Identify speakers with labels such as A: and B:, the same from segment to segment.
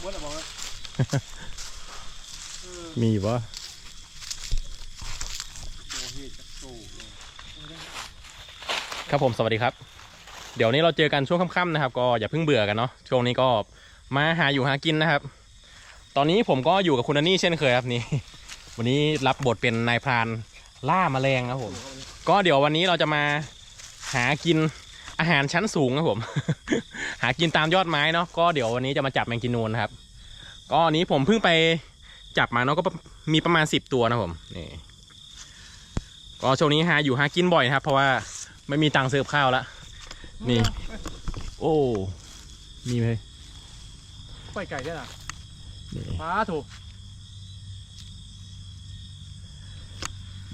A: เบิร์ดอะบอกเลยเออ
B: มีอยู่ปะ
A: โอ้เฮ็ดจักโตเลย
B: ครับผมสวัสดีครับ เดี๋ยวนี้เราเจอกันช่วงค่ำๆนะครับ ก็อย่าเพิ่งเบื่อกันเนาะช่วงนี้ก็มาหาอยู่หากินนะครับ ตอนนี้ผมก็อยู่กับคุณอันนี่เช่นเคยครับนี่วันนี้รับบทเป็นนายพรานล่าแมลงครับผมก็เดี๋ยววันนี้เราจะมาหากิน อาหารชั้นสูงครับผม หากินตามยอดไม้เนาะก็เดี๋ยววันนี้จะมาจับแมงกินนูนนะครับ ก็อันนี้ผมเพิ่งไปจับมาเนาะก็มีประมาณสิบตัวนะครับผมนี่ก็ช่วงนี้หาอยู่หากินบ่อยนะครับ เพราะว่าไม่มีตังค์ซื้อกับข้าวละนี่ โอ้มีไหม
A: ไปไก่ได้ล่ะ
B: นี่
A: ฟ้าถูก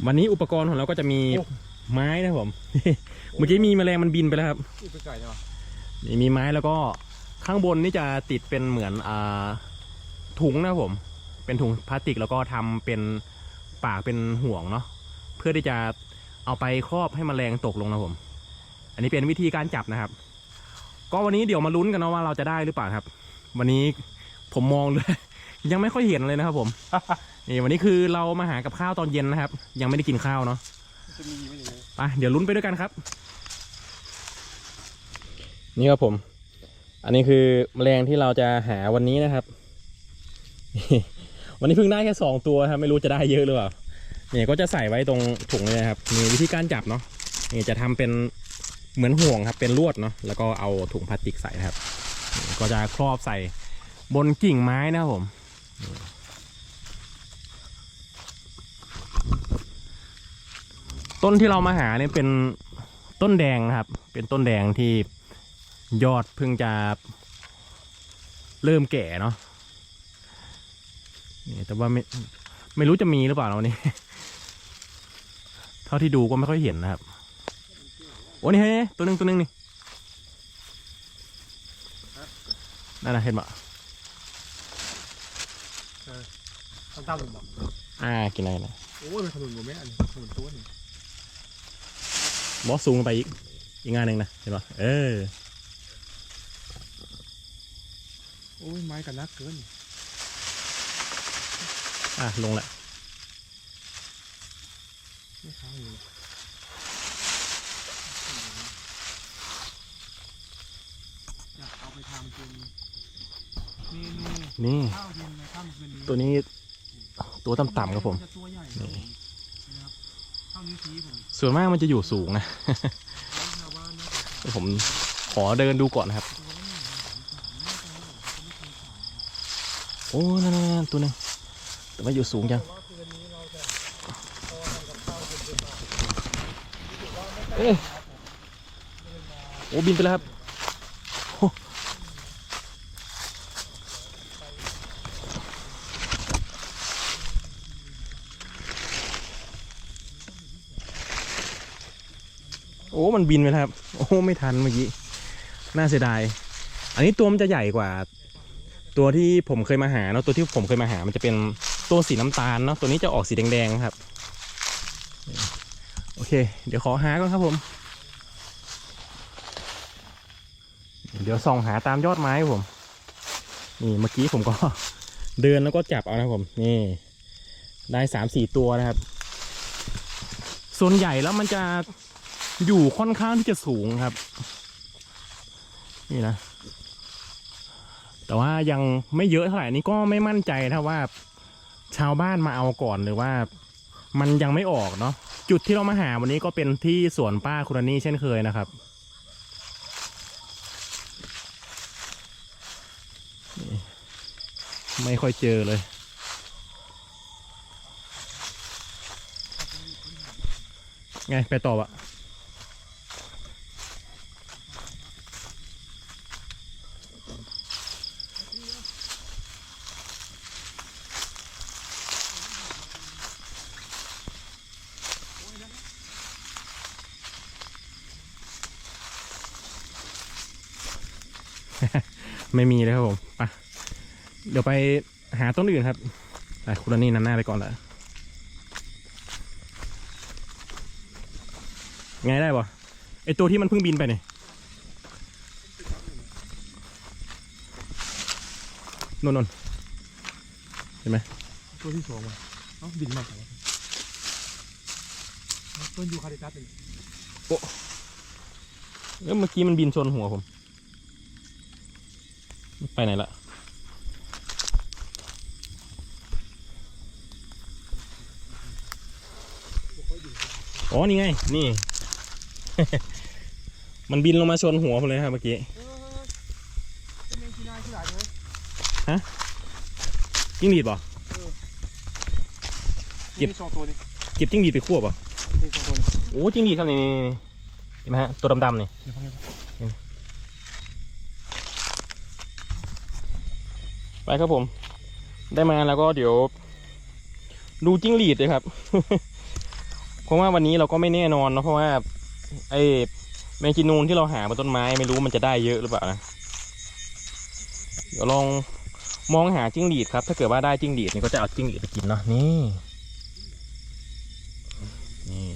B: วันนี้อุปกรณ์ของเราก็จะมี
A: โอ้
B: ไม้นะครับผม เมื่อกี้มีแมลงมันบินไปแล้วครับ
A: นี่ไปไก่ได้ปะ
B: นี่มีไม้แล้วก็ข้างบนนี่จะติดเป็นเหมือนอ่าถุงนะครับผม เป็นถุงพลาสติกแล้วก็ทำเป็นปากเป็นห่วงเนาะเพื่อที่จะเอาไปครอบให้มแมลงตกลงนะครับผม อันนี้เป็นวิธีการจับนะครับ ก็วันนี้เดี๋ยวมาลุ้นกันเนาะว่าเราจะได้หรือเปล่าครับ วันนี้ผมมองเลย ยังไม่ค่อยเห็นเลยนะครับผมนี่วันนี้คือเรามาหากับข้าวตอนเย็นนะครับ ยังไม่ได้กินข้าวเนาะ
A: จะมีไหมเนี่ย
B: ไปเดี๋ยวลุ้นไปด้วยกันครับ นี่ครับผม อันนี้คือแมลงที่เราจะหาวันนี้นะครับ วันนี้เพิ่งได้แค่สองตัวครับไม่รู้จะได้เยอะหรือเปล่าเนี่ยก็จะใส่ไว้ตรงถุงเลยนะครับมีวิธีการจับเนาะนี่จะทำเป็นเหมือนห่วงครับ เป็นลวดเนาะแล้วก็เอาถุงพลาสติกใส่นะครับ ก็จะครอบใส่บนกิ่งไม้นะครับผม ต้นที่เรามาหาเนี่ยเป็นต้นแดงนะครับ เป็นต้นแดงที่ยอดเพิ่งจะเริ่มแก่เนาะนี่แต่ว่าไม่ไม่รู้จะมีหรือเปล่าเรานี่เท่าที่ดูก็ไม่ค่อยเห็นนะครับโอ้นี่เฮ้ยตัวหนึ่งตัวหนึ่งนี่นั่นนะเห็นปะ
A: ตั้งตั้งผมบอก
B: อ่ากินอะไรนะ
A: โอ้ยเป็นขนุนผมแม่อันนี้ขนุนตัวนี่
B: บอสซูงลงไปอีก อีกงานหนึ่งนะ เห็นปะเออ
A: โอ้ยไม้กันนักเกิน
B: อะ ลงละ
A: ไม่ค้างเลยอยากเอาไปทำเป็นเมนู
B: นี่
A: ข้าวเย็นในค่ำคืนนี้
B: ตัวนี้ตัวต่ำๆครับผม
A: จะตัวใหญ่ครับผม
B: ส่วนมากมันจะอยู่สูงนะ ผมขอเดินดูก่อนนะครับ โอ้นั่นๆๆตัวนึงแต่ว่าอยู่สูงจัง เอ๊ะโอ้บินไปแล้วครับโอ้โอ้ มันบินไปแล้วครับ โอ้ไม่ทันเมื่อกี้ น่าเสียดาย อันนี้ตัวมันจะใหญ่กว่า ตัวที่ผมเคยมาหาเนาะ ตัวที่ผมเคยมาหา มันจะเป็นตัวสีน้ำตาลเนาะ ตัวนี้จะออกสีแดงๆครับ โอเค เดี๋ยวขอหาก่อนครับผม เดี๋ยวส่องหาตามยอดไม้ผม นี่เมื่อกี้ผมก็เดินแล้วก็จับเอานะผม นี่ได้สามสี่ตัวนะครับ ส่วนใหญ่แล้วมันจะ อยู่ค่อนข้างที่จะสูงครับ นี่นะ แต่ว่ายังไม่เยอะเท่าไหร่นี้ก็ไม่มั่นใจถ้าว่า ชาวบ้านมาเอาก่อนหรือว่า มันยังไม่ออกเนาะจุดที่เรามาหาวันนี้ก็เป็นที่สวนป้าคุณนี่เช่นเคยนะครับไม่ค่อยเจอเลย ไงไปต่อวะ ไม่มีเลยครับผมไปเดี๋ยวไปหาต้นอื่นครับไปคุณนี่นำหน้าไปก่อนละไงได้ปะไอตัวที่มันเพิ่งบินไปเนี่ยนนนนเห็นไหม
A: ตัวที่สองว่ะเอ้าบินมาใส่ต้นยูคาลิปตัสเลย
B: เอ้ยเมื่อกี้มันบินชนหัวผม ไปไหนละอ๋อ นี่ไง นี่ มันบินลงมาชนหัวผมเลยครับเมื่อกี้
A: เออเป็นเมงกีนาที่หลายเลย
B: จิ้งหรีดบ่เก็บ
A: มีสองตัวนี่
B: เก็บจิ้งหรีดไปคั่วบ่
A: มีสองตัวนี่
B: โอ้จิ้งหรีดครับนี่นี่นี่เห็นไหมฮะ ตัวดำๆนี่
A: เดี๋ยวฟังกัน
B: ไปครับผม ได้มาแล้วก็เดี๋ยว ดูจิ้งหรีดเลยครับ เพราะว่าวันนี้เราก็ไม่แน่นอนเนะเพราะว่า ไอ้แมงจีนูนที่เราหาบนต้นไม้ไม่รู้มันจะได้เยอะหรือเปล่านะเดี๋ยวลองมองหาจิ้งหรีดครับ ถ้าเกิดว่าได้จิ้งหรีดนี่ก็จะเอาจิ้งหรีดไปกินเนาะนี่นี่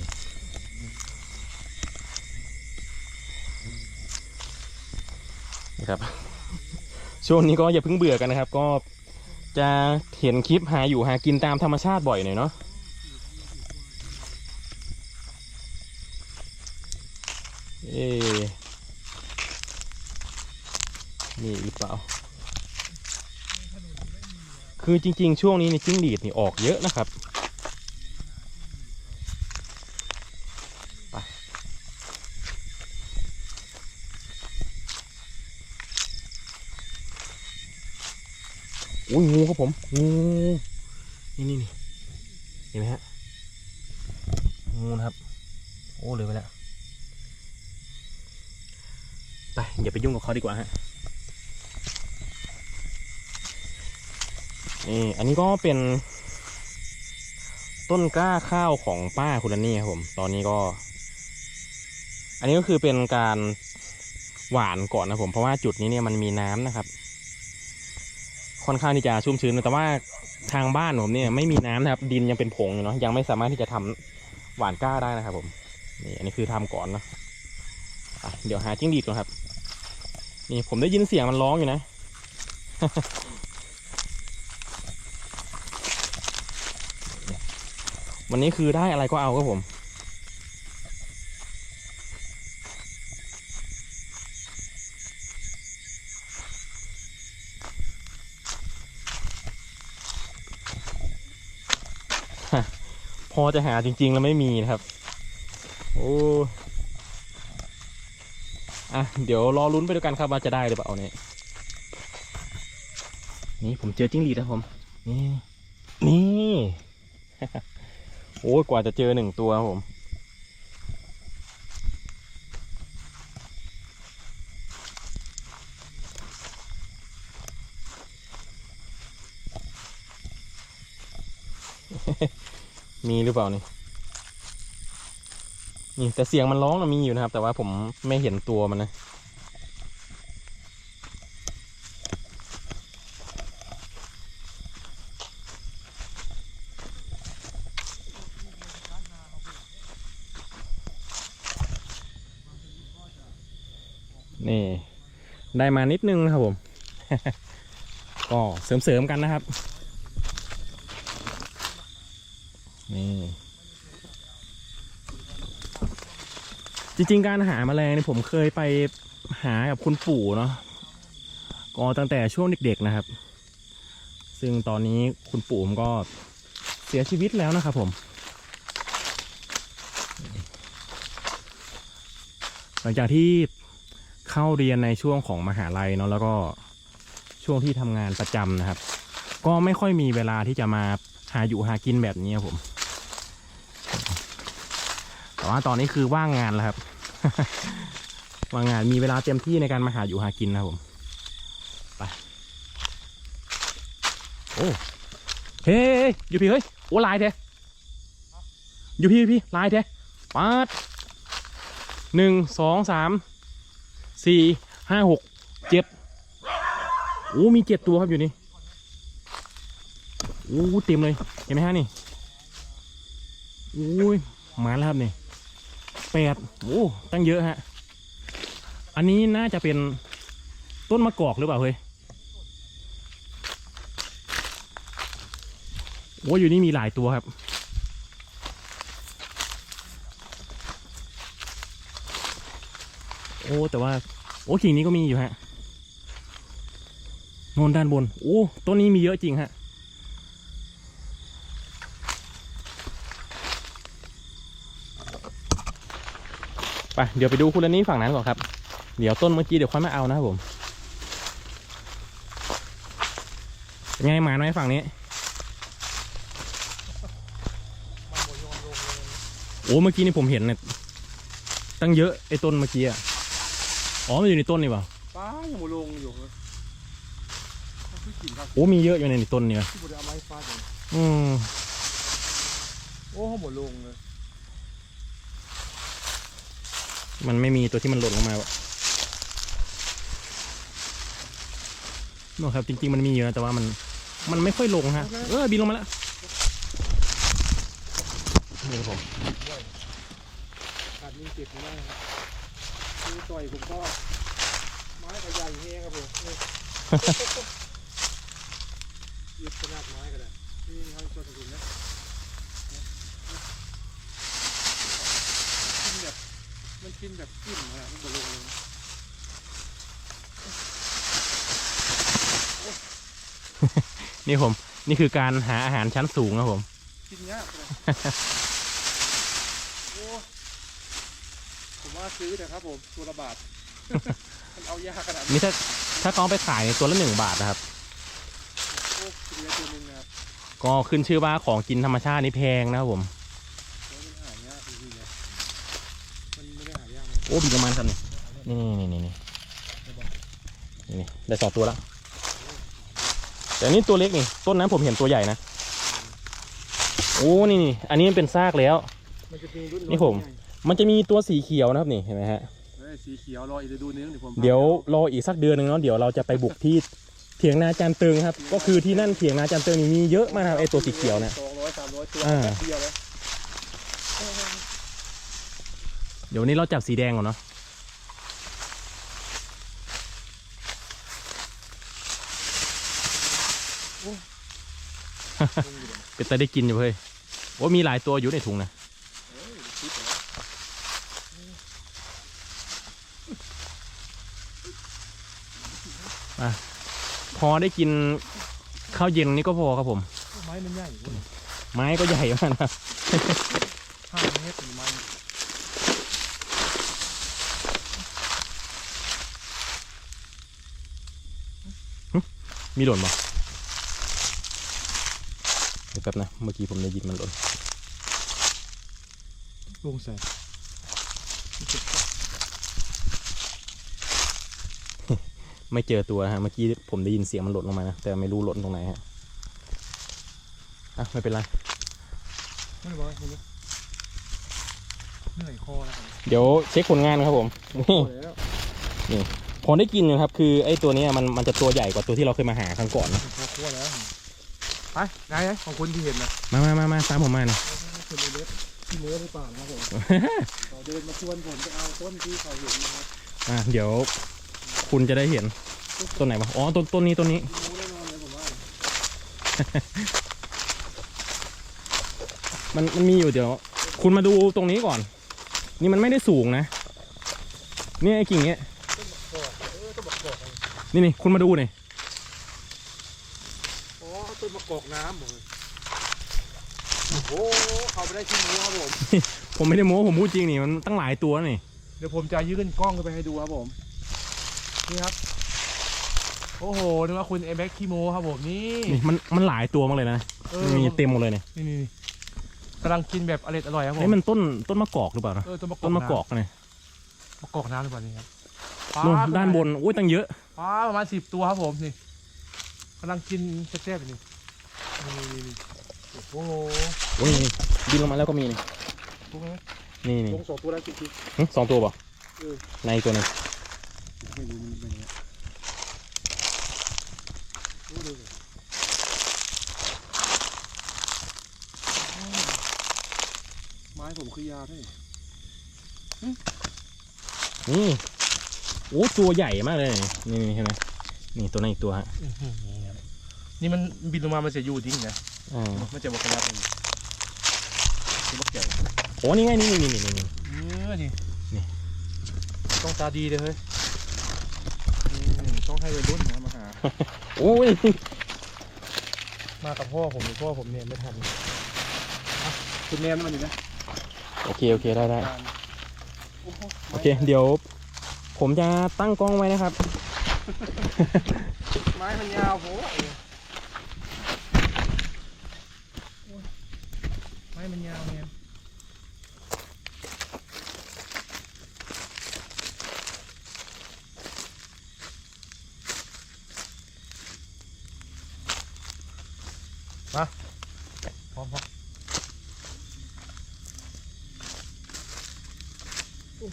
B: นะครับ ช่วงนี้ก็อย่าเพิ่งเบื่อกันนะครับ ก็จะเห็นคลิปหาอยู่หากินตามธรรมชาติบ่อยหน่อยเนาะเอ๊ะนี่หรือเปล่า คือจริง ๆ ช่วงนี้ในจิ้งหรีดนี่ออกเยอะนะครับ อุ้ยงูครับผมงูนี่นี่นี่เห็นไหมฮะงูนะครับ โอ้เลยไปแล้วไปอย่าไปยุ่งกับเขาดีกว่าฮะนี่อันนี้ก็เป็น ต้นกล้าข้าวของป้าคุณนี่ครับผม ตอนนี้ก็ อันนี้ก็คือเป็นการหวานก่อนนะผมเพราะว่าจุดนี้เนี่ยมันมีน้ำนะครับ ค่อนข้างที่จะชุ่มชื้นแต่ว่าทางบ้านผมเนี่ยไม่มีน้ำนะครับดินยังเป็นผงอยู่เนาะยังไม่สามารถที่จะทำหวานกล้าได้นะครับผมนี่อันนี้คือทำก่อนเนาะะเดี๋ยวหาจิ้งหรีดก่อนครับ นี่ผมได้ยินเสียงมันร้องอยู่นะ วันนี้คือได้อะไรก็เอาครับผม อจะหาจริง ๆ แล้วไม่มีนะครับ โอ้อะเดี๋ยวรอลุ้นไปด้วยกันครับว่าจะได้หรือเปล่าเนี่ยนี่ผมเจอจิ้งหรีดนะผมนี่นี่ โอ้ยกว่าจะเจอหนึ่งตัวครับผม มีหรือเปล่านี่นี่แต่เสียงมันร้องนะมีอยู่นะครับ แต่ว่าผมไม่เห็นตัวมันนะนี่ได้มานิดนึงนะครับผม ก็เสริมๆกันนะครับ นี่จริงๆ การหาแมลงนี่ผมเคยไปหากับคุณปู่เนาะก็ตั้งแต่ช่วงเด็กๆนะครับ ซึ่งตอนนี้คุณปู่ผมก็เสียชีวิตแล้วนะครับผม หลังจากที่เข้าเรียนในช่วงของมหาลัยเนาะแล้วก็ช่วงที่ทำงานประจำนะครับ ก็ไม่ค่อยมีเวลาที่จะมาหาอยู่หากินแบบนี้ครับผม ว่าตอนนี้คือว่างงานแล้วครับ ว่างงานมีเวลาเต็มที่ในการมาหาอยู่หากินนะผมไปโอ้เฮ้ยอยู่พี่เฮ้ยโอ้ลายเทอยู่พี่พี่ลายเทปัดหนึ่งสองสามสี่ห้าหกเจ็ดโอ้มีเจ็ดตัวครับอยู่นี่โอ้เต็มเลยเห็นไหมฮะนี่โอ้ยมาแล้วครับนี่ แปดโอ้ตั้งเยอะฮะ อันนี้น่าจะเป็นต้นมะกอกหรือเปล่าเฮ้ย โอ้อยู่นี่มีหลายตัวครับ โอ้แต่ว่าโอ้ขิงนี้ก็มีอยู่ฮะ โนนด้านบน โอ้ต้นนี้มีเยอะจริงฮะ ไปเดี๋ยวไปดูคุณละนี้ฝั่งนั้นก่อนครับ เดี๋ยวต้นเมื่อกี้เดี๋ยวค่อยมาเอานะครับผมเป็นไงหมาไหมฝั่งนี้
A: มันบ่ยอมลงเลย
B: โอ้เมื่อกี้นี่ผมเห็นเนี่ยตั้งเยอะไอ้ต้นเมื่อกี้อะอ๋อมันอยู่ในต้นนี่เปล่า
A: ป้ายังบ่ลงอยู่เลยมันคือกินครับ
B: โอ้มีเยอะอยู่ในนี่ต้นเนี่ย
A: ที่บ่ได้เอาไม้ฟาดเลย
B: อืม
A: โอ้เขาบ่ลงเลย
B: มันไม่มีตัวที่มันหล่นลงมาวะนนครับจริงๆมันมีเยอะแต่ว่ามันมันไม่ค่อยลงฮะ เออบินลงมาแล้วนี่ครับผม
A: ขาดยิงเจ็บไม่ได้ครับคือต่อยผมก็ไม้กระยายแห้งครับผมยึดขนาดไม้ก็ได้นี่เขาชนถึงนะกินแบบ มันกินแบบกินนะมันบ่ลงเลย
B: นี่ผม นี่คือการหาอาหารชั้นสูงนะผม
A: กินยากเลยโอ้ผมว่าซื้อแต่ครับผมตัวละบาทมันเอายากขนาดนี้
B: นี่ถ้าถ้าเขาเอาไปขายในตัวละหนึ่งบาทนะครับ
A: โอ้กินได้ตัวหนึงนะครับ
B: ก็ขึ้นชื่อว่าของกินธรรมชาตินี่แพงนะครับผม
A: แล้วมันหายากจริงๆนะมันไม่ได้หายากเลย
B: โอ้บินประมาณสันนี่นี่นี่นี่นี่นี่ได้สองตัวแล้วแต่อันนี้ตัวเล็กนี่ต้นนั้นผมเห็นตัวใหญ่นะโอ้นี่นี่อันนี้มันเป็นซากแล้ว
A: มันจะมีรุ่น
B: นี่ผม มันจะมีตัวสีเขียวนะครับนี่เห็นไหมฮะ
A: เฮ้ยสีเขียวรออีกฤดูนึงเดี๋ยวผม
B: เดี๋ยวรออีกสักเดือนหนึ่งเนาะเดี๋ยวเราจะไปบุกที่เถียงนาจานเติงครับ ก็คือที่นั่นเถียงนาจานเติงนี่มีเยอะมากนะครับไอตัวสีเขียวเนี่ย
A: สองร้อยสามร้อยตัว
B: อ่า
A: แป๊บเดียวเลย
B: เดี๋ยววันนี้เราจับสีแดงก่อนเนาะเป็นแต่ได้กินอยู่เฮ้ยโอ้มีหลายตัวอยู่ในถุงนะ
A: เฮ้ยคิดเหรอ
B: พอได้กินข้าวเย็นนี่ก็พอครับผม
A: ไม้มันใหญ่เว้ย
B: ไม้ก็ใหญ่มากนะครับ
A: ห้าเมตรหรือไม้
B: มีหล่นปะเดี๋ยวแป๊บนะ เมื่อกี้ผมได้ยินมันหล่น
A: ลงใส่
B: ไม่เจอตัวนะฮะ เมื่อกี้ผมได้ยินเสียงมันหล่นลงมานะ แต่ไม่รู้หล่นตรงไหนฮะ อะ ไม่เป็นไร
A: ไม่บอกไม่รู้เหนื่อยคอแล้วครับ
B: เดี๋ยวเช็คผลงานครับผม นี่
A: พอแล้ว
B: พอได้กินอยู่ครับคือไอ้ตัวเนี้ยมันมันจะตัวใหญ่กว่าตัวที่เราเคยมาหาครั้งก่อนนะ
A: พอคั่วแล้วไปไหนไหนของคุณที่เห็นนะ
B: มามามามาตามผมมาหน่อย
A: คุณเล็กที่เนื้อหรือเปล่านะครับผมเขาเดินมาชวนผมไปเอาต้นที่เขาเห็นนะครับ
B: อะเดี๋ยวคุณจะได้เห็นต้นไหนวะอ๋อต้นต้นนี้ต้นนี้
A: รู้แน่นอนเลยผมว่า
B: มันมันมีอยู่เดี๋ยว คุณมาดูตรงนี้ก่อน นี่มันไม่ได้สูงนะ เนี่ยไอ้กิ่งเนี้ย นี่นี่คุณมาดูหน่อย
A: อ๋อต้นมะกอกน้ำผมโอ้โหเขาไปได้ชิ้นนี้ครับผม
B: ผมไม่ได้โม้ผมพูดจริงนี่มันตั้งหลายตัวนี่
A: เดี๋ยวผมจะยื่นกล้องขึ้นไปให้ดูครับผม นี่ครับ โอ้โห นึกว่าคุณเอแบ็กคีโมครับผมนี่
B: นี่มันมันหลายตัวมากเลยนะ
A: เออ
B: มีเต็มหมดเลยเนี่ย
A: นี่นี่นี่กำลังกินแบบอร่อยอร่อยครับผม
B: นี่มันต้นต้นมะกอกหรือเปล่านะ
A: เออต้นมะกอก
B: ต้นมะกอกเนี่ย
A: น้ำมะกอกน้ำหรือเปล่านี่ครับ
B: นู่น
A: ปล
B: ด้านบนโอ้ยตั้งเยอะ
A: ปลาประมาณสิบตัวครับผมนี่กำลังกินแซ่บๆอยู่นี่นี่นี่นี่โอ้โห
B: โอ้ยนี่บินลงมาแล้วก็มีนี่
A: พวกนี้
B: นี่นี่
A: ลงสองตัวแล้วจริง
B: หึสองตัวเปล่ะ
A: เออ
B: ในอีกตัวหนึง
A: ๆไม่รู้มันเป็นยังไงโอ้ดูสิไม้ผมคือยาวด้วย
B: นี่ โอ้ตัวใหญ่มากเลย นี่นี่เห็นไหมนี่ตัวนั้นอีกตัวฮะ
A: นี่มันบินลงมามันจะอยู่จริงนะ
B: อืม
A: ไม่เจอบักขยับเลยคือบักเกี่ยว
B: โอ้นี่ไงนี่นี่นี่นี่นี่
A: เออนี่
B: นี่
A: ต้องตาดีเลยเฮ้ยอืมต้องให้วัยรุ่นนะมาหา
B: โอ้ย
A: มากับพ่อผมพ่อผมเนี่ยไม่ทันอะคุณแนมมันอยู่นะ
B: โอเคโอเคได้ได้
A: การโอ้โห
B: โอเค เดี๋ยว ผมจะตั้งกล้องไว้นะครับ
A: ไม้มันยาวโว้ยไม้มันยาวเนี่ยมาพร้อมพร้อมโอ้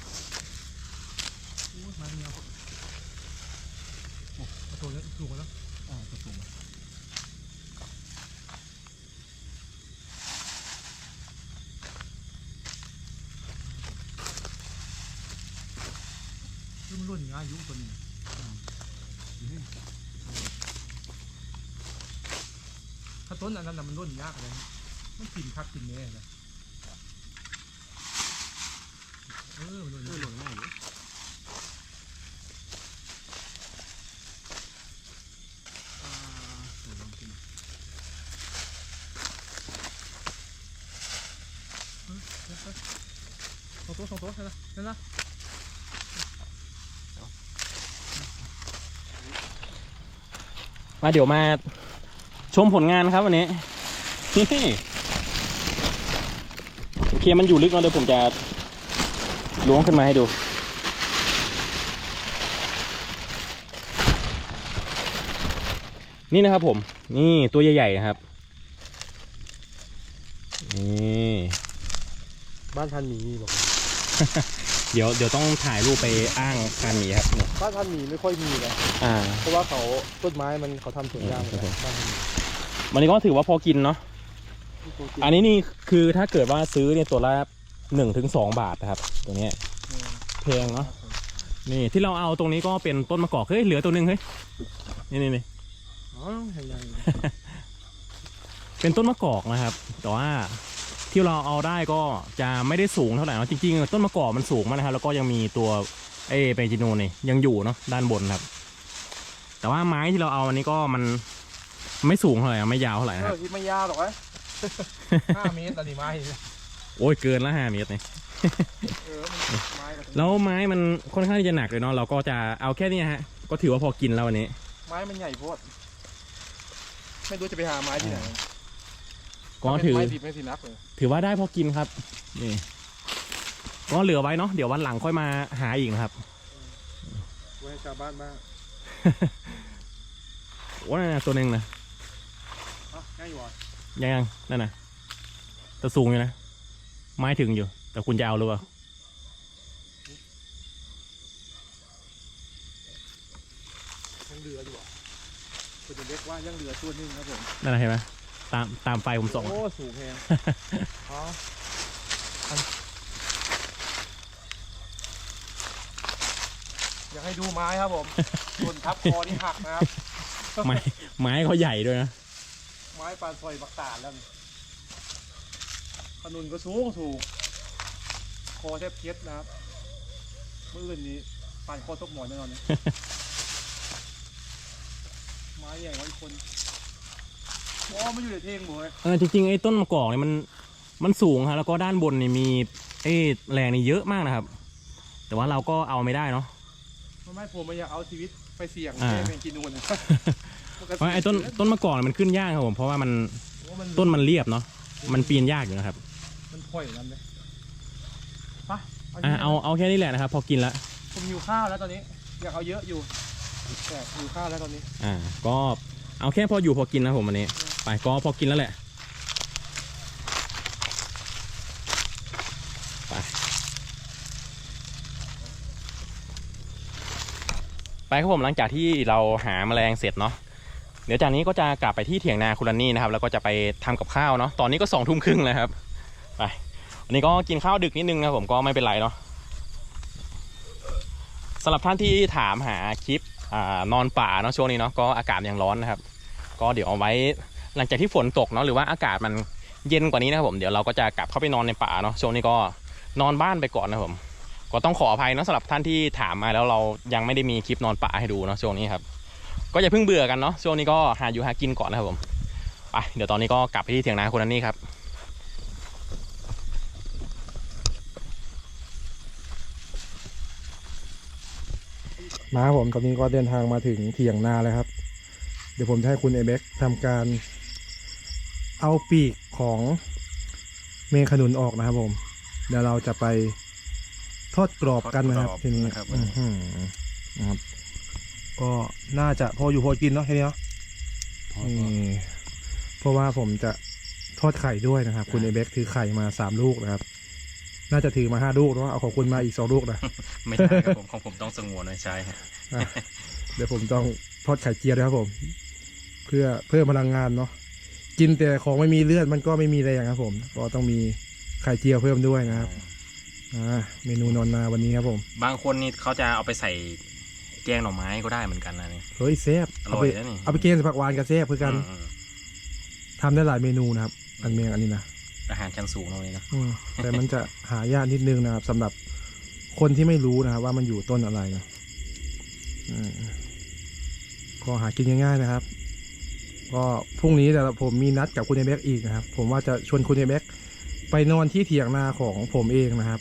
A: โอ้ยไม้มันยาว โอ้โหแล้วสูงแล้วอ่าจะสูงแล้ว คือมันรุ่นง่ายยุ่งคนนี้นถ้าต้นอันนั้นน่ะมันรุ่นยากเลยมันกินคักกินแน่เลยเออมันรุ่นหล่นง่ายอยู่อ่าเดี๋ยวลองกินเฮ้ยเฮ้ยเฮ้ยสองตัวสองตัวเห็นไหมเห็นไหม
B: มาเดี๋ยวมาชมผลงานครับวันนี้โอเคมันอยู่ลึกเนาะเดี๋ยวผมจะล้วงขึ้นมาให้ดู นี่นะครับผม นี่ตัวใหญ่ๆนะครับ นี่
A: บ้านพันหมีบอก
B: เดี๋ยวเดี๋ยวต้องถ่ายรูปไปอ้างการหมีครับนี่
A: บ้านพันหมีไม่ค่อยมีนะ
B: อ่า
A: เพราะว่าเขาต้นไม้มันเขาทำสวนยาง
B: ครับผม
A: บ้านพันหมี
B: วันนี้ก็ถือว่าพอกินเนาะอันนี้นี่คือถ้าเกิดว่าซื้อเนี่ยตัวละหนึ่งถึงสองบาทนะครับ ตัวเนี้ยแพงเนาะนี่ที่เราเอาตรงนี้ก็เป็นต้นมะกอกเฮ้ยเหลือตัวหนึ่งเฮ้ยนี่นี่นี่
A: อ๋อใหญ่
B: เป็นต้นมะกอกนะครับ แต่ว่า ที่เราเอาได้ก็จะไม่ได้สูงเท่าไหร่เนาะจริงๆ ต้นมะกอกมันสูงมากนะครับ แล้วก็ยังมีตัวเอเปจิโนนี่ยังอยู่เนาะด้านบนครับ แต่ว่าไม้ที่เราเอาอันนี้ก็มันไม่สูงเท่าไหร่อะไม่ยาวเท่าไหร่
A: ๆ
B: นะ
A: เอ
B: ครั
A: อบที่ไม่ยาวหรอกวะ ห้าเมตรอันนี้ไม้
B: โอ้ยเกินละห้าเมตรนี่
A: เออมันไม้กับ
B: แล้วไม้มันค่อนข้างที่จะหนักเลยเนาะเราก็จะเอาแค่เนี้ยฮะก็ถือว่าพอกินแล้ววันนี้
A: ไม้มันใหญ่โพดไม่รู้จะไปหาไม้ที่ไหน
B: ก็ถือ
A: ไม้ดิบไม่สินักเลย
B: ถือว่าได้พอกินครับนี่ก็เหลือไว้เนาะเดี๋ยววันหลังค่อยมาหาอีกนะครับ
A: ไว้ให้ชาวบ้านบ้าง
B: โอ้นั่นนะตัวหนึ่งนะ
A: อะง่ายอยู่อะ
B: ยังยังนั่นนะตัวสูงอยู่นะไม้ถึงอยู่ แต่คุณจะเอาหรือเปล่า
A: ยังเหลืออยู่อะคุณจะเรียกว่ายังเหลือตัวหนึงครับผม
B: นั่นนะเห็นไหม ตามตามไฟผมส่อง
A: โอ้ สูงแพงอ๋ออันอยากให้ดูไม้ครับผมส่วนทับคอนี่หักนะครับ
B: ไม้ไม้เขาใหญ่ด้วยนะ
A: ไม้ปานซอยบักตาดแล้วนี่ขนุนก็สูงสูงคอแทบเพียดนะครับเมื่ออื่นนี้ปานคอทกหมอนแน่นอนเนี่ยไม้ใหญ่กว่าอีกคน โอ้ไม่อยู่ในเทงหมดเลย
B: เออจริงๆไอ้ต้นมะกอกเนี่ยมันมันสูงครับแล้วก็ด้านบนนี่มีไอ้แรงนี่เยอะมากนะครับ แต่ว่าเราก็เอาไม่ได้เนาะ
A: ไม่ไม่ผมไม่อยากเอาชีวิตไปเสี่ยง
B: อ่า
A: แค่เป็นกินนูน
B: เพราะไอ้ต้นต้นมะกอกเนี่ยมันขึ้นยากครับผมเพราะว่ามัน
A: โอ้มัน
B: ต้นมันเรียบเนาะมันปีนยากอยู่นะครับ
A: มันพ่อยนั่นเลยไป
B: อะเอาเอาแค่นี้แหละนะครับ พอกินแล้ว
A: ผมหิวข้าวแล้วตอนนี้อยากเอาเยอะอยู่แต่หิวข้าวแล้วตอนนี้
B: อ่า ก็เอาแค่พออยู่พอกินนะผมวันนี้ ไปก็พอกินแล้วแหละ ไป ไปครับผมหลังจากที่เราหาแมลงเสร็จเนาะเดี๋ยวจากนี้ก็จะกลับไปที่เถียงนาคุณรันนี่นะครับ แล้วก็จะไปทำกับข้าวเนาะตอนนี้ก็สองทุ่มครึ่งแล้วครับไปวันนี้ก็กินข้าวดึกนิดนึงนะผมก็ไม่เป็นไรเนาะสำหรับท่านที่ถามหาคลิปอนอนป่าเนาะช่วงนี้เนาะก็อากาศยังร้อนนะครับ ก็เดี๋ยวเอาไว้ หลังจากที่ฝนตกเนาะหรือว่าอากาศมันเย็นกว่านี้นะครับผมเดี๋ยวเราก็จะกลับเข้าไปนอนในป่าเนาะช่วงนี้ก็นอนบ้านไปก่อนนะครับผมก็ต้องขออภัยเนาะสำหรับท่านที่ถามมาแล้วเรายังไม่ได้มีคลิปนอนป่าให้ดูเนาะช่วงนี้ครับก็อย่าเพิ่งเบื่อกันเนาะช่วงนี้ก็หาอยู่หากินก่อนนะครับผมไปเดี๋ยวตอนนี้ก็กลับไปที่เถียงนาคุณนันนี่ครับ
A: มาครับผมตอนนี้ก็เดินทางมาถึงเถียงนาแล้วครับ เดี๋ยวผมจะให้คุณเอเบ็กทำการ เอาปีกของเมงขนุนออกนะครับผม เดี๋ยวเราจะไปทอดกรอบกันนะครับ
B: ทอดกรอบ
A: ทีนี้
B: นะครับ
A: อื้อหือนะครับก็น่าจะพออยู่พอกินเนาะทีนี้เนาะนี่เพราะว่าผมจะทอดไข่ด้วยนะครับ คุณเอเบ็กถือไข่มาสามลูกนะครับ น่าจะถือมาห้าลูกเนาะเอาของคุณมาอีกสองลูกนะ
B: ไม่ได้ครับผมของผมต้องสงวนไว้ใช้ฮะ
A: อะเดี๋ยวผมต้องทอดไข่เจียวด้วยครับผม เพื่อเพิ่มพลังงานเนาะ กินแต่ของไม่มีเลือดมันก็ไม่มีแรงครับ ผม ก็ต้องมีไข่เจียวเพิ่มด้วยนะครับอ่าเมนูนอนนาวันนี้ครับผม
B: บางคนนี่เขาจะเอาไปใส่แกงหน่อไม้ก็ได้เหมือนกันนะนี่
A: เฮ้ยแซ่บ
B: อ
A: เอา
B: ร่อ
A: ไป
B: ยนะนี่
A: เอาไปเกณฑ์ผักหวานกับแซ่บเพื่อกัน
B: อืม
A: ทำได้หลายเมนูนะครับ อันเมงอันนี้นะ
B: ๆอาหารชั้นสูงตรงนี้นะ
A: อืมแต่มันจะหายากนิดนึงนะครับสำหรับคนที่ไม่รู้นะครับ ว่ามันอยู่ต้นอะไรนะอืมก็หากินง่ายๆนะครับ ก็พรุ่งนี้เดี๋ยวผมมีนัดกับคุณเอเบ็กอีกนะครับ ผมว่าจะชวนคุณเอเบ็กไปนอนที่เถียงนาของผมเองนะครับ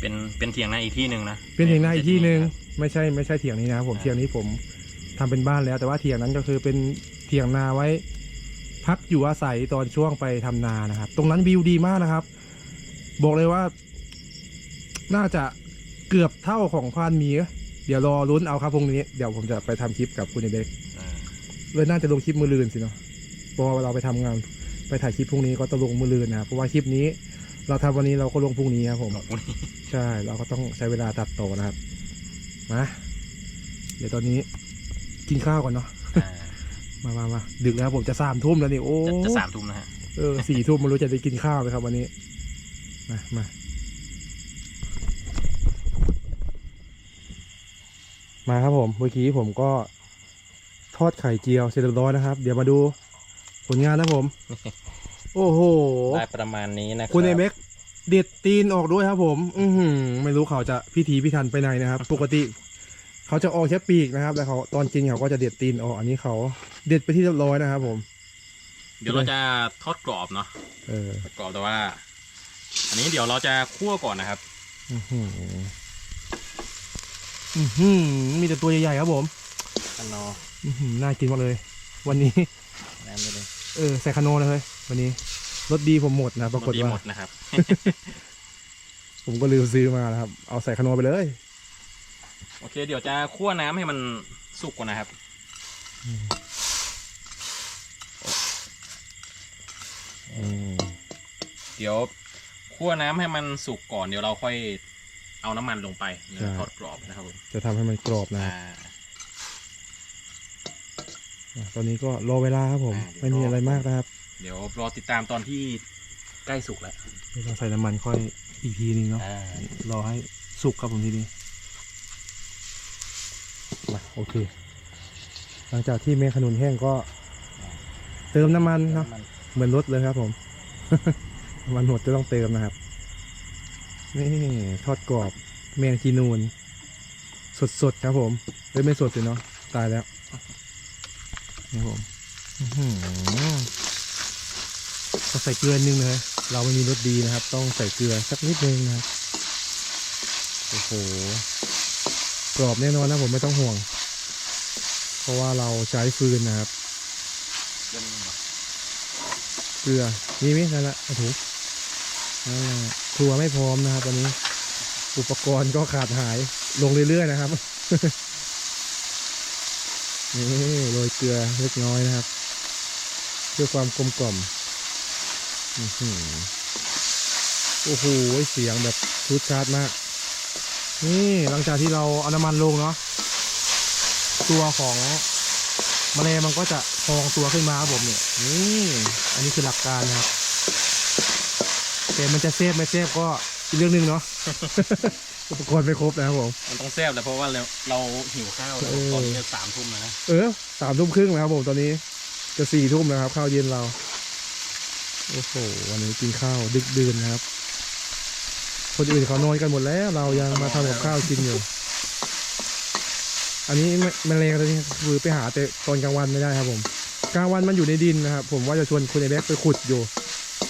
B: เป็นเป็นเถียงนาอีกที่หนึ่งนะ
A: เป็นเถียงนาอีกที่หนึ่ง
B: ครับ
A: ไม่ใช่ไม่ใช่เถียงนี้นะครับผมเถียงนี้ผมทำเป็นบ้านแล้ว แต่ว่าเถียงนั้นก็คือเป็นเถียงนาไว้ พักอยู่อาศัยตอนช่วงไปทำนานะครับ ตรงนั้นวิวดีมากนะครับ บอกเลยว่า น่าจะเกือบเท่าของพานหมี เดี๋ยวรอลุ้นเอาครับพรุ่งนี้ เดี๋ยวผมจะไปทำคลิปกับคุณเอเบ็ก
B: อ่า
A: เลยน่าจะลงคลิปมือลืนสิเนาะเพราะว่าเราไปทำงานไปถ่ายคลิปพรุ่งนี้ก็ต้องลงมือลืนนะครับเพราะว่าคลิปนี้ เราทำวันนี้เราก็ลงพรุ่งนี้ครับผม
B: ขอบคุณ
A: ใช่เราก็ต้องใช้เวลาตัดต่อนะครับมาเดี๋ยวตอนนี้กินข้าวก่อนเนาะ
B: อ่า
A: มามามาดึกแล้วผมจะสามทุ่มแล้วนี่โอ้
B: จะจะสามทุ่มนะฮะ
A: เออสี่ทุ่มไม่รู้จะได้กินข้าวไหมครับวันนี้ มามามาครับผมเมื่อกี้ผมก็ ทอดไข่เจียวเสร็จเรียบร้อยนะครับ เดี๋ยวมาดูผลงานนะผม โอ้โห
B: ได้ประมาณนี้นะรับ
A: คุณเอเม็กเด็ดตีนออกด้วยครับผม อือหือไม่รู้เขาจะพิธีพิธันไปไหนนะครับ ปกติเขาจะออกแค่ปีกนะครับแล้วเขาตอนกินเขาก็จะเด็ดตีนออก อันนี้เขาเด็ดไปที่เรียบร้อยนะครับผม
B: เดี๋ยวเราจะทอดกรอบเนาะ
A: เออ
B: ทอดกรอบแต่ว่า อันนี้เดี๋ยวเราจะคั่วก่อนนะครับ
A: อือหืออือหือมีแต่ตัวใหญ่ๆครับผม
B: อันนอ
A: อือหือน่ากินมากเลย วันนี้
B: น้ำไปเลย
A: เออใส่คาโนเลยเฮ้ยวันนี้รสดีผมหมดนะปรากฏ
B: ดี
A: ว่า
B: หมดนะครับ
A: ผมก็ลืมซื้อมานะครับ เอาใส่คาโนไปเลย
B: โอเค เดี๋ยวจะคั่วน้ำให้มันสุกก่อนนะครับ
A: อืม
B: เดี๋ยวคั่วน้ำให้มันสุกก่อนเดี๋ยวเราค่อยเอาน้ำมันลงไปแล้วทอดกรอบนะครับผม
A: จะทำให้มันกรอบนะค
B: อ่า
A: รับอะ ตอนนี้ก็รอเวลาครับผม
B: อ่าเดี๋ยว
A: ไม่มีอะไรมากนะครับ
B: เดี๋ยวรอติดตามตอนที่ใกล้สุกแล้ว
A: ไม่ต้องใส่น้ำมันค่อยอีกทีนึงเนาะ
B: อ่า ร
A: อให้สุกครับผมทีนี้มาโอเค หลังจากที่เมฆขนุนแห้งก็ เติมน้ำมันเนาะ
B: น้ำมัน
A: เหมือนรถเลยครับผม น้ำมันหมดจะต้องเติมนะครับ นี่ทอดกรอบแมงจีนูน สดๆครับผมเฮ้ยไม่สดสิเนาะตายแล้ว นี่ครับผมก็ใส่เกลือนึงเลยเราไม่มีรสดีนะครับ ต้องใส่เกลือสักนิดนึงนะโอ้โหกรอบแน่นอนนะผมไม่ต้องห่วง เพราะว่าเราใช้ฟืนนะครับ
B: เก
A: ลือมีไหมนั่นแหละเอถูกนั่นแหครัวไม่พร้อมนะครับวันนี้ อุปกรณ์ก็ขาดหายลงเรื่อยๆนะครับ นี่โรยเกลือเล็กน้อยนะครับ เพื่อความกลมกล่อมโอ้โหเสียงแบบชุดชาร์จมาก นี่หลังจากที่เราเอาน้ำมันลงเนาะตัวของแมลงมันก็จะพองตัวขึ้นมาครับผมเนี่ยนี่อันนี้คือหลักการนะครับแต่มันจะเซฟไม่เซฟก็อีกเรื่องหนึ่งเนาะ อุปกรณ์ไม่ครบนะครับผม
B: มันต้องแซ่บแหละเพราะว่าเราเราหิวข้าวแล้ว
A: เออ
B: ตอนนี้สามทุ่มแล้วนะ
A: เออสามทุ่มครึ่งแล้วครับผมตอนนี้จะสี่ทุ่มแล้วครับ ข้าวเย็นเรา โอ้โห วันนี้กินข้าวดึกดื่นนะครับ คนอื่นเขานอนกันหมดแล้ว เรายังมาทำกับข้าวกินอยู่ อันนี้ไม่แมลงตัวนี้คือไปหาแต่ตอนกลางวันไม่ได้ครับผม กลางวันมันอยู่ในดินนะครับ ผมว่าจะชวนคุณไอแบ็กไปขุดอยู่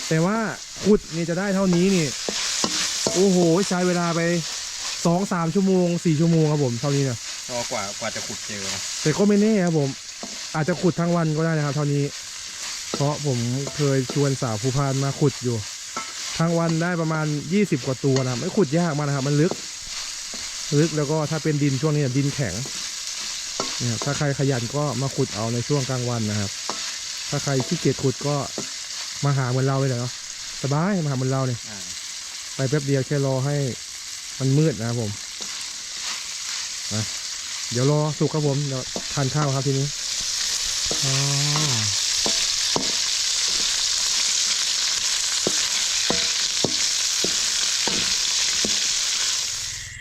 A: แต่ว่าขุดนี่จะได้เท่านี้นี่ โอ้โห ใช้เวลาไป สองสามชั่วโมงสี่ชั่วโมงครับผมเท่านี้เนี่ย
B: ก็กว่ากว่าจะขุดเจอนะ
A: แต่ก็ไม่แน่ครับผม อาจจะขุดทั้งวันก็ได้นะครับ เท่านี้ เพราะผมเคยชวนสาวภูพานมาขุดอยู่ ทั้งวันได้ประมาณยี่สิบกว่าตัวนะครับไม่ขุดยากมากนะครับ มันลึก ลึกแล้วก็ถ้าเป็นดินช่วงนี้ดินแข็งเนี่ยถ้าใครขยันก็มาขุดเอาในช่วงกลางวันนะครับ ถ้าใครขี้เกียจขุดก็มาหาเหมือนเราเลยเนาะสบายมาหาเหมือนเราเนี่ย
B: อ่า
A: ไปแป๊บเดียวแค่รอให้ มันมืดนะครับผมนะเดี๋ยวรอสุกครับผมเดี๋ยวทานข้าวครับทีนี้อ๋อ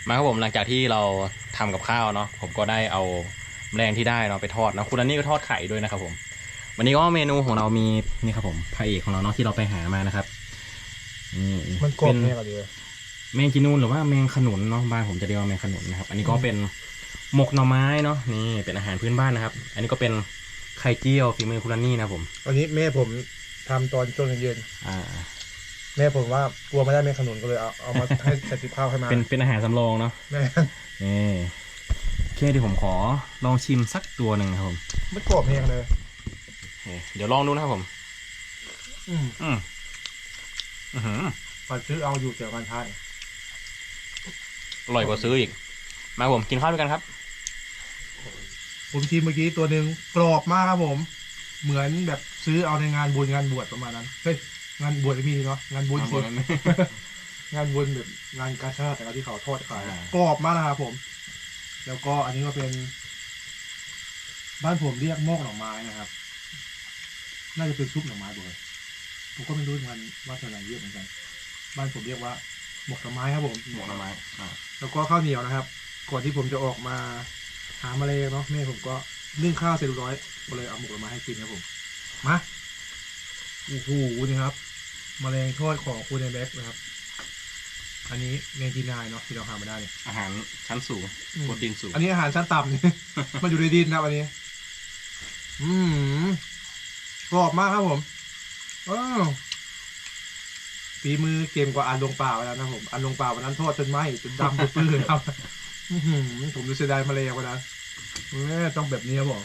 B: มาครับผมหลังจากที่เราทำกับข้าวเนาะผมก็ได้เอาแมลงที่ได้เนาะไปทอดนะคุณอันนี้ก็ทอดไข่ด้วยนะครับผม วันนี้ก็เมนูของเรามีนี่ครับผมพระเอกของเราเนาะที่เราไปหามานะครับนี่
A: มันกรอบ
B: เป็น
A: แน่กว่าเดียว
B: แมงจีนูนหรือว่าแมงขนุนเนาะบ้านผมจะเรียกว่าแมงขนุนนะครับ อันนี้ก็เป็นหมกหน่อไม้เนาะนี่เป็นอาหารพื้นบ้านนะครับ อันนี้ก็เป็นไข่เจียวฝีมือคุณอันนี่นะครับผม
A: วันนี้แม่ผมทำตอนช่วงเย็น
B: อ่า
A: ๆแม่ผมว่ากลัวไม่ได้แม่ขนุนก็เลยเอาเอามาให้ใส่ติบข้าวให้มา
B: เป็นเป็นอาหารสำรองเนาะ
A: แม่
B: นี่โอเคเดี๋ยวผมขอลองชิมสักตัวหนึ่งนะครับผม
A: มันกรอบแน่เลย
B: โอเคเดี๋ยวลองดูนะครับผม
A: อืม
B: อืมอือหือ
A: ปันซื้อเอาอยู่เกี่ยวกันทาน
B: อร่อยกว่าซื้ออีก มาผมกินข้าวด้วยกันครับ
A: ผมชิมเมื่อกี้ตัวหนึ่งกรอบมากครับผม เหมือนแบบซื้อเอาในงานบุญงานบวชประมาณนั้นเฮ้ยงานบวชไม่มีเนาะงานบุญสิงานบุญแบบงานกาชาติแต่ละที่เขาทอดขาย
B: อ่า
A: กรอบมากนะครับผม แล้วก็อันนี้ก็เป็น บ้านผมเรียกมอกหน่อไม้นะครับ น่าจะเป็นซุปหน่อไม้บ่อยผมก็ไม่รู้เหมือนกันว่าจะไหนเรียกเหมือนกัน บ้านผมเรียกว่าหมกหน่อไม้ครับผม
B: หมกหน่อไม้อ่า
A: แล้วก็ข้าวเหนียวนะครับ ก่อนที่ผมจะออกมาหาแมลงเนาะแม่ผมก็นึ่งข้าวเสร็จเรียบร้อยก็เลยเอาหมกหน่อไม้ให้กินครับผมมาโอ้โหนี่ครับแมลงทอดของคุณในแบ็กนะครับ อันนี้เมงกีนายเนาะที่เราหามาได้เนี่ย
B: อาหารชั้นสูงโปรตีนสูง
A: อันนี้อาหารชั้นต่ำนี่มันอยู่ในดินนะครับอันนี้ อืมกรอบมากครับผมอ้าว ฝีมือเกมกว่าอันลงเปล่าแล้วนะครับผม อันลงเปล่าวันนั้นทอดจนไหม้จนดำปื้อๆครับอื้อหือผมดูเสียดายมาเลยวันนั้นแม่ต้องแบบนี้ครับผม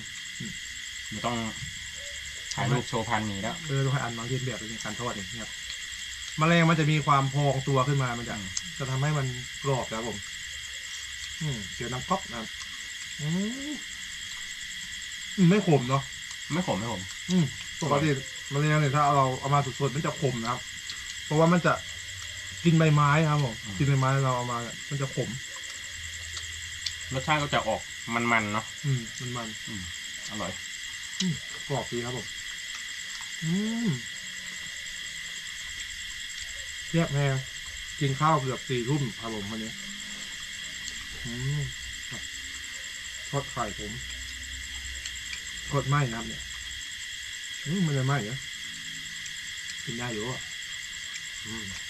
B: ไม่ต้องถ่ายรูปโชว์พันหมีแล้ว
A: เออต้องให้อันมาเรียนแบบในการทอดอย่างนี้ครับแมลงมันจะมีความพองตัวขึ้นมามันจะจะทำให้มันกรอบนะครับผม อืมเดี๋ยวน้ำก๊อกนะครับอืมอืมไม่ขมเนาะ
B: ไม่ขมไม่ขม
A: อืมปกติมะเร็งเนี่ยถ้าเราเอามาสดๆมันจะขมนะครับ เพราะว่ามันจะกินใบไม้ครับผมกินใบไม้เราเอามาเนี่ยมันจะขม
B: รสชาติก็จะออกมันๆเนาะ
A: อืมมันมัน
B: อร่อย
A: กรอบดีครับผมอืมแยกแม่กินข้าวเกือบสี่ทุ่มครับผมวันนี้อืมครับทอดไข่ผมทอดไหม้นะครับเนี่ยอืมมันจะไหม้เหรอกินได้อยู่อะ อืม